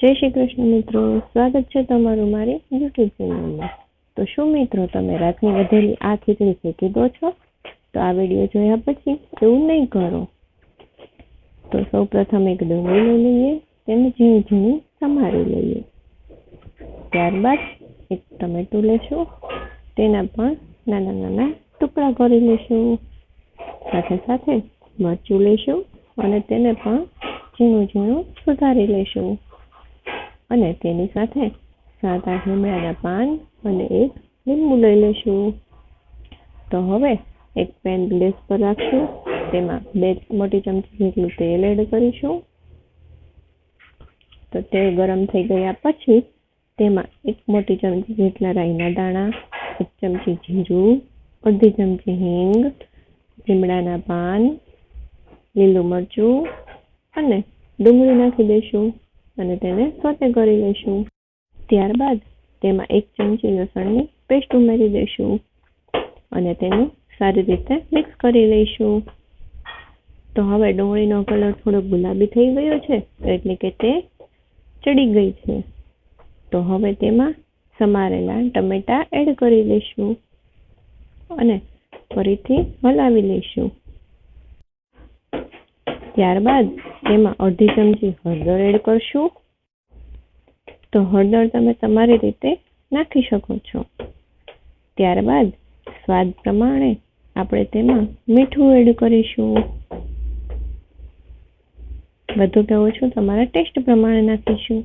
જય શ્રી કૃષ્ણ મિત્રો, સ્વાગત છે તમારું મારી યુટ્યુબ ચેનલમાં તો શું મિત્રો, તમે રાતની વધેલી આ ખીચડી શેકી દો છો? તો આ વીડિયો જોયા પછી એવું નહીં કરો. તો સૌ પ્રથમ એક ડુંગળી લઈ લઈએ, તેને ઝીણી ઝીણી સમારી લઈએ. ત્યારબાદ એક ટમેટું લેશું, તેના પણ નાના નાના ટુકડા કરી લેશું. સાથે સાથે મરચું લેશું અને તેને પણ ઝીણું ઝીણું સુધારી લેશું. અને તેની સાથે સાત આઠ લીમડાના પાન અને એક લીંબુ લઈ લેશું. તો હવે એક પેન ગેસ પર રાખશું. તેમાં બે મોટી ચમચી જેટલું તેલ એડ કરીશું. તો તેલ ગરમ થઈ ગયા પછી તેમાં એક મોટી ચમચી જેટલા રાઈના દાણા, એક ચમચી જીરું, અડધી ચમચી હિંગ, લીમડાના પાન, લીલું મરચું અને ડુંગળી નાખી દઈશું અને તેને સોતે કરી લઈશું. ત્યારબાદ તેમાં એક ચમચી લસણની પેસ્ટ ઉમેરી દઈશું અને તેને સારી રીતે મિક્સ કરી લઈશું. તો હવે ડુંગળીનો કલર થોડો ગુલાબી થઈ ગયો છે એટલે કે તે ચડી ગઈ છે. તો હવે તેમાં સમારેલા ટમેટા એડ કરી દઈશું અને ફરીથી હલાવી લઈશું. ત્યારબાદ તેમાં અડધી ચમચી હળદર એડ કરશું. તો હળદર તમે તમારી રીતે નાખી શકો છો. ત્યારબાદ સ્વાદ પ્રમાણે આપણે તેમાં મીઠું એડ કરીશું. વધુ કે ઓછું તમારા ટેસ્ટ પ્રમાણે નાખીશું.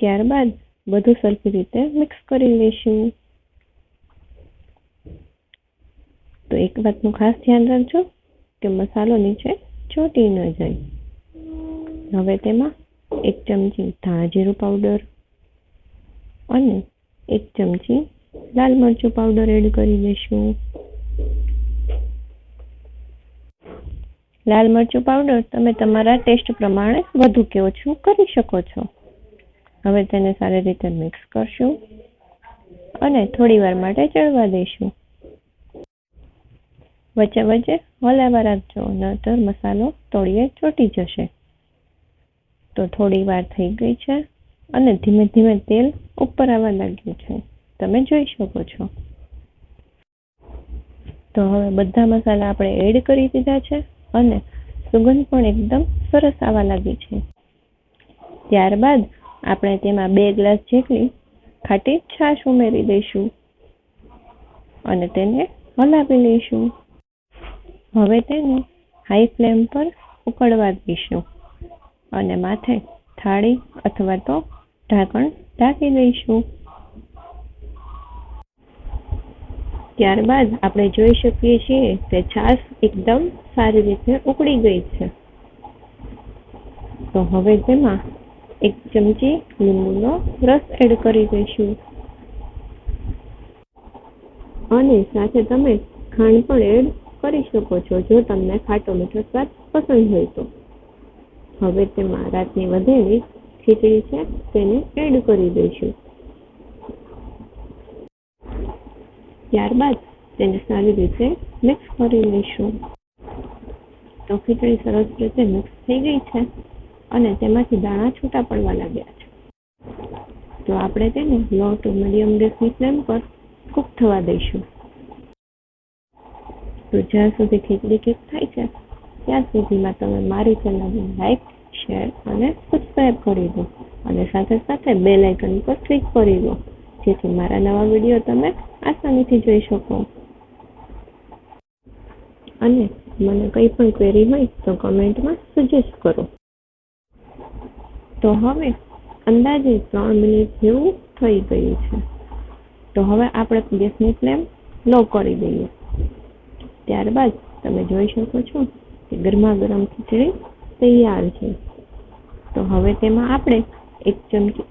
ત્યારબાદ બધું સરખી રીતે મિક્સ કરી લઈશું તો એક વાતનું ખાસ ધ્યાન રાખજો. કે મસાલો નીચે ચોટી ન જાય. હવે તેમાં એક ચમચી ધાણા જીરું પાવડર અને એક ચમચી લાલ મરચું પાવડર એડ કરી દઈશું. લાલ મરચું પાવડર તમે તમારા ટેસ્ટ પ્રમાણે વધુ કે ઓછું કરી શકો છો. હવે તેને સારી રીતે મિક્સ કરશું અને થોડી વાર માટે ચડવા દઈશું. વચ્ચે વચ્ચે હલાવા રાખજો નહીતર મસાલો તળિયે ચોટી જશે. તો થોડી વાર થઈ ગઈ છે અને ધીમે ધીમે તેલ ઉપર આવવા લાગ્યું છે. તમે જોઈ શકો છો. તો હવે બધા મસાલા આપણે એડ કરી દીધા છે અને સુગંધ પણ એકદમ સરસ આવવા લાગી છે. ત્યારબાદ આપણે તેમાં બે ગ્લાસ જેટલી ખાટી છાશ ઉમેરી દઈશું અને તેને હલાવી લઈશું. હવે તેને હાઈ ફ્લેમ પર ઉકળવા દઈશું. અને માથે થાળી અથવા તો ઢાંકણ ઢાંકી દઈશું. ત્યારબાદ આપણે જોઈ શકીએ છીએ કે છાશ એકદમ સારી રીતે ઉકળી ગઈ છે. તો હવે તેમાં એક ચમચી લીંબુનો રસ એડ કરી દઈશું. અને સાથે તમે ખાંડ પણ એડ કરી શકો છો, જો તમને ખાટો મીઠો સ્વાદ પસંદ હોય તો. હવે તેમાં રાતની વધેલી ખીચડી છે, તેને એડ કરી દઈશું. ત્યારબાદ તેને સારી રીતે મિક્સ કરી લઈશું. તો ખીચડી સરસ રીતે મિક્સ થઈ ગઈ છે અને તેમાંથી દાણા છૂટા પડવા લાગ્યા છે. તો આપણે તેને લો ટુ મીડિયમ ગેસની ફ્લેમ પર કૂક થવા દઈશું. તો જ્યાં સુધી ખીચડી કૂક થાય છે, ત્યાં સુધીમાં તમે મારી ચેનલને લાઈક શેર અને સબસ્ક્રાઈબ કરી દો. અને સાથે સાથે બેલ આઇકન પર ક્લિક કરી દો, જેથી મારા નવા વીડિયો તમે આસાનીથી જોઈ શકો. અને મને કંઈ પણ ક્વેરી હોય તો કમેન્ટમાં સજેસ્ટ કરો. તો હવે અંદાજે ત્રણ મિનિટ જેવું થઈ ગયું છે. તો હવે આપણે ગેસની ફ્લેમ લો કરી દઈએ. ત્યારબાદ તમે જોઈ શકો છો કે ગરમા ગરમ ખીચડી તૈયાર છે. તો હવે તેમાં આપણે એક ચમચી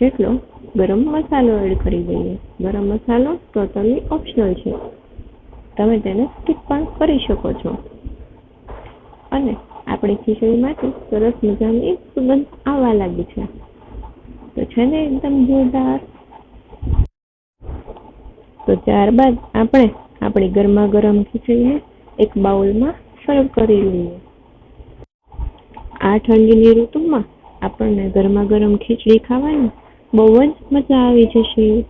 જેટલો ગરમ મસાલો એડ કરી દઈએ. ગરમ મસાલો ટોટલી ઓપ્શનલ છે. તમે તેને સ્કીપ પણ કરી શકો છો. અને આપણી ખીચડીમાંથી સરસ મજાની સુગંધ આવવા લાગી છે. તો છે ને એકદમ જોરદાર. તો ત્યારબાદ આપણે આપણી ગરમા ગરમ ખીચડીને એક બાઉલમાં સર્વ કરી લઈએ. આ ઠંડીની ઋતુમાં આપણને ગરમા ગરમ ખીચડી ખાવાની બહુ જ મજા આવી જશે.